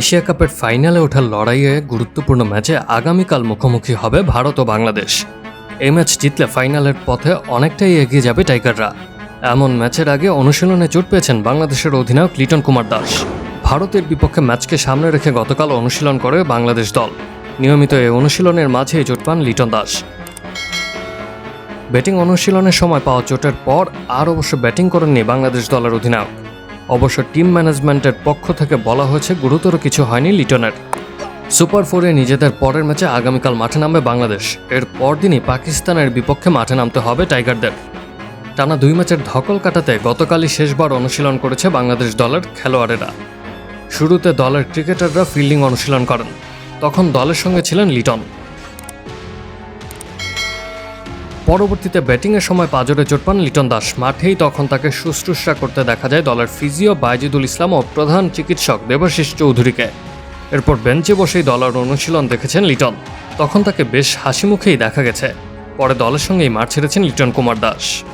Asia কাপের ফাইনালে ওঠার লড়াইয়ে গুরুত্বপূর্ণ ম্যাচে আগামীকাল মুখোমুখি হবে ভারত ও বাংলাদেশ। এই ম্যাচ জিতলে ফাইনালের পথে অনেকটাই এগিয়ে যাবে টাইগাররা। এমন ম্যাচের আগে অনুশীলনে চোট পেয়েছেন বাংলাদেশের অধিনায়ক লিটন কুমার দাস। ভারতের বিপক্ষে ম্যাচকে সামনে রেখে গতকাল অনুশীলন করে বাংলাদেশ দল। নিয়মিত এই অনুশীলনের মাঝেই চোট পান লিটন দাস। ব্যাটিং অনুশীলনের সময় পাওয়া চোটের পর আর অবশ্য ব্যাটিং করেননি বাংলাদেশ দলের অধিনায়ক। অবশ্য টিম ম্যানেজমেন্টের পক্ষ থেকে বলা হয়েছে গুরুতর কিছু হয়নি লিটনের। সুপার ফোরে নিজেদের পরের ম্যাচে আগামীকাল মাঠে নামবে বাংলাদেশ। এর পরদিনই পাকিস্তানের বিপক্ষে মাঠে নামতে হবে টাইগারদের। টানা দুই ম্যাচের ধকল কাটাতে গতকালই শেষবার অনুশীলন করেছে বাংলাদেশ দলের খেলোয়াড়েরা। শুরুতে দলের ক্রিকেটাররা ফিল্ডিং অনুশীলন করেন। তখন দলের সঙ্গে ছিলেন লিটন। পরবর্তীতে ব্যাটিংয়ের সময় পাজরে চোট পান লিটন দাস। মাঠেই তখন তাকে শুশ্রূষা করতে দেখা যায় দলের ফিজিও বাইজিদুল ইসলাম ও প্রধান চিকিৎসক দেবাশিস চৌধুরীকে। এরপর বেঞ্চে বসেই দলের অনুশীলন দেখেছেন লিটন। তখন তাকে বেশ হাসি মুখেই দেখা গেছে। পরে দলের সঙ্গেই মাঠ ছেড়েছেন লিটন কুমার দাস।